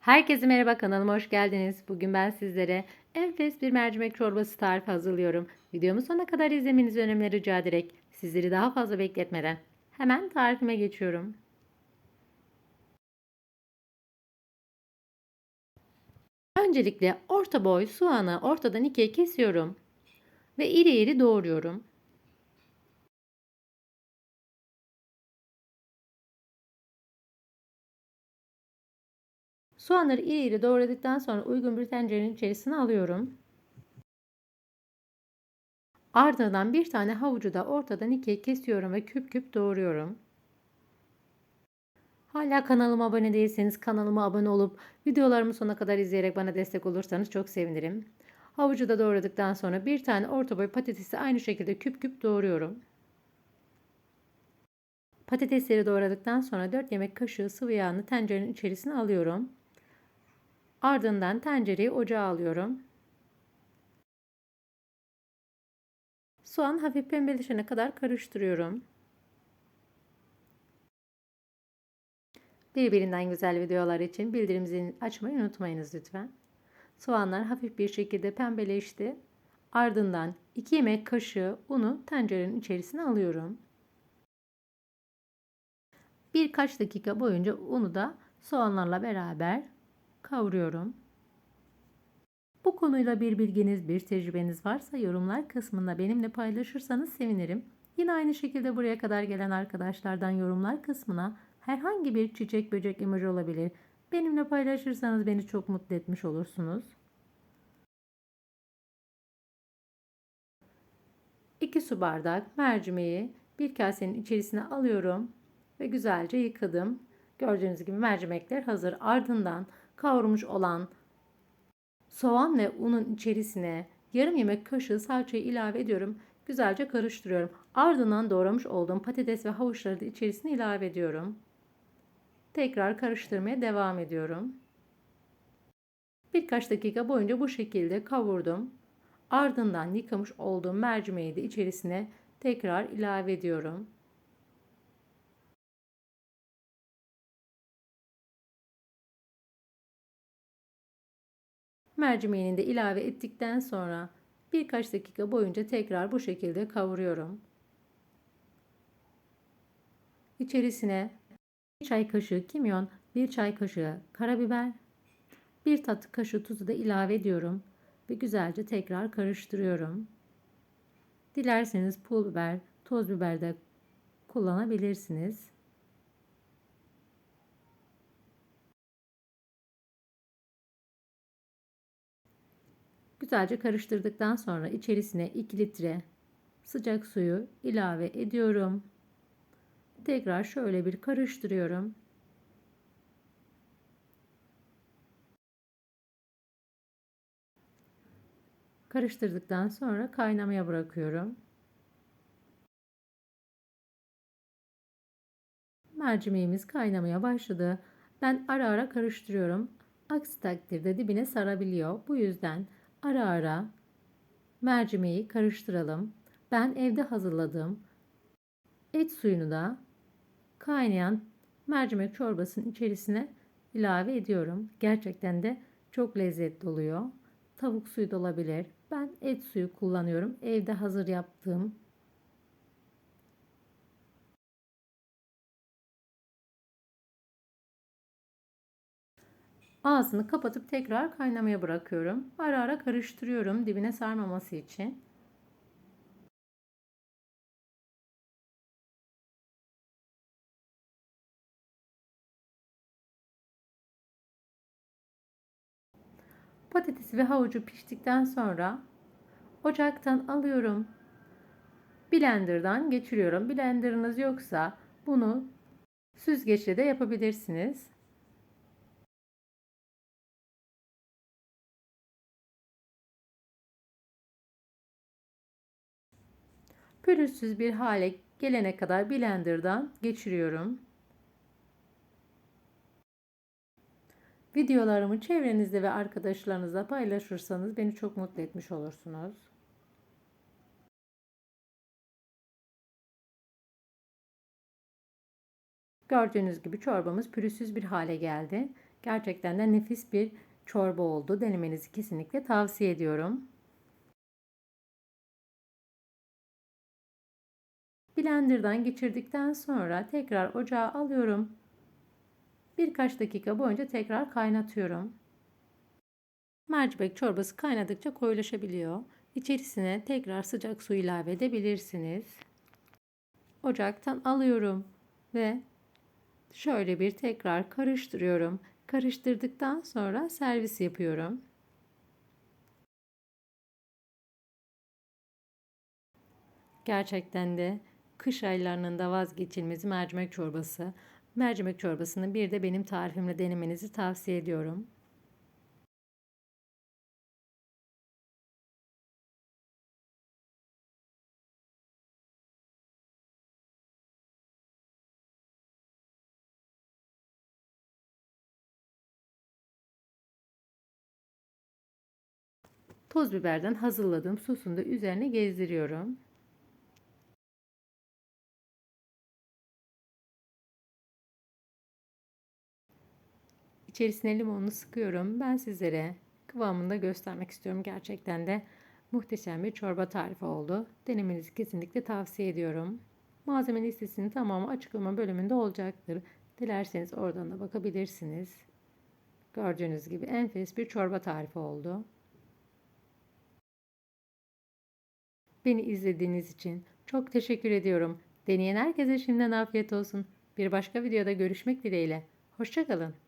Herkese merhaba kanalıma hoş geldiniz. Bugün ben sizlere enfes bir mercimek çorbası tarifi hazırlıyorum. Videomu sonuna kadar izlemenizi önemli rica ederek sizleri daha fazla bekletmeden hemen tarifime geçiyorum. Öncelikle orta boy soğanı ortadan ikiye kesiyorum ve iri iri doğruyorum. Soğanları iri iri doğradıktan sonra uygun bir tencerenin içerisine alıyorum. Ardından bir tane havucu da ortadan ikiye kesiyorum ve küp küp doğruyorum. Hala kanalıma abone değilseniz kanalıma abone olup videolarımı sona kadar izleyerek bana destek olursanız çok sevinirim. Havucu da doğradıktan sonra bir tane orta boy patatesi aynı şekilde küp küp doğruyorum. Patatesleri doğradıktan sonra 4 yemek kaşığı sıvı yağını tencerenin içerisine alıyorum. Ardından tencereyi ocağa alıyorum. Soğan hafif pembeleşene kadar karıştırıyorum. Birbirinden güzel videolar için bildirim zilini açmayı unutmayınız lütfen. Soğanlar hafif bir şekilde pembeleşti. Ardından 2 yemek kaşığı unu tencerenin içerisine alıyorum. Birkaç dakika boyunca unu da soğanlarla beraber kavuruyorum. Bu konuyla bir bilginiz, bir tecrübeniz varsa yorumlar kısmında benimle paylaşırsanız sevinirim. Yine aynı şekilde buraya kadar gelen arkadaşlardan yorumlar kısmına herhangi bir çiçek böcek emoji olabilir. Benimle paylaşırsanız beni çok mutlu etmiş olursunuz. 2 su bardak mercimeği bir kasenin içerisine alıyorum ve güzelce yıkadım. Gördüğünüz gibi mercimekler hazır. Ardından kavrulmuş olan soğan ve unun içerisine yarım yemek kaşığı salçayı ilave ediyorum. Güzelce karıştırıyorum. Ardından doğramış olduğum patates ve havuçları da içerisine ilave ediyorum. Tekrar karıştırmaya devam ediyorum. Birkaç dakika boyunca bu şekilde kavurdum. Ardından yıkamış olduğum mercimeği de içerisine tekrar ilave ediyorum. Mercimeğini de ilave ettikten sonra birkaç dakika boyunca tekrar bu şekilde kavuruyorum. İçerisine 1 çay kaşığı kimyon, 1 çay kaşığı karabiber, 1 tatlı kaşığı tuzu da ilave ediyorum ve güzelce tekrar karıştırıyorum. Dilerseniz pul biber, toz biber de kullanabilirsiniz. Güzelce karıştırdıktan sonra içerisine 2 litre sıcak suyu ilave ediyorum. Tekrar şöyle bir karıştırıyorum. Karıştırdıktan sonra kaynamaya bırakıyorum. Mercimeğimiz kaynamaya başladı. Ben ara ara karıştırıyorum. Aksi takdirde dibine sarabiliyor. Bu yüzden ara ara mercimeği karıştıralım. Ben evde hazırladığım et suyunu da kaynayan mercimek çorbasının içerisine ilave ediyorum. Gerçekten de çok lezzetli oluyor. Tavuk suyu da olabilir. Ben et suyu kullanıyorum. Evde hazır yaptığım Ağzını kapatıp tekrar kaynamaya bırakıyorum. Ara ara karıştırıyorum dibine sarmaması için. Patatesi ve havucu piştikten sonra ocaktan alıyorum. Blender'dan geçiriyorum. Blender'ınız yoksa bunu süzgeçle de yapabilirsiniz. Pürüzsüz bir hale gelene kadar blenderdan geçiriyorum. Videolarımı çevrenizde ve arkadaşlarınızla paylaşırsanız beni çok mutlu etmiş olursunuz. Gördüğünüz gibi çorbamız pürüzsüz bir hale geldi. Gerçekten de nefis bir çorba oldu. Denemenizi kesinlikle tavsiye ediyorum. Blender'dan geçirdikten sonra tekrar ocağa alıyorum. Birkaç dakika boyunca tekrar kaynatıyorum. Mercimek çorbası kaynadıkça koyulaşabiliyor. İçerisine tekrar sıcak su ilave edebilirsiniz. Ocaktan alıyorum ve şöyle bir tekrar karıştırıyorum. Karıştırdıktan sonra servis yapıyorum. Gerçekten de kış aylarının da vazgeçilmezi mercimek çorbası. Mercimek çorbasını bir de benim tarifimle denemenizi tavsiye ediyorum. Toz biberden hazırladığım sosunu da üzerine gezdiriyorum. İçerisine limonunu sıkıyorum. Ben sizlere kıvamını da göstermek istiyorum. Gerçekten de muhteşem bir çorba tarifi oldu. Denemenizi kesinlikle tavsiye ediyorum. Malzeme listesinin tamamı açıklama bölümünde olacaktır. Dilerseniz oradan da bakabilirsiniz. Gördüğünüz gibi enfes bir çorba tarifi oldu. Beni izlediğiniz için çok teşekkür ediyorum. Deneyen herkese şimdiden afiyet olsun. Bir başka videoda görüşmek dileğiyle. Hoşçakalın.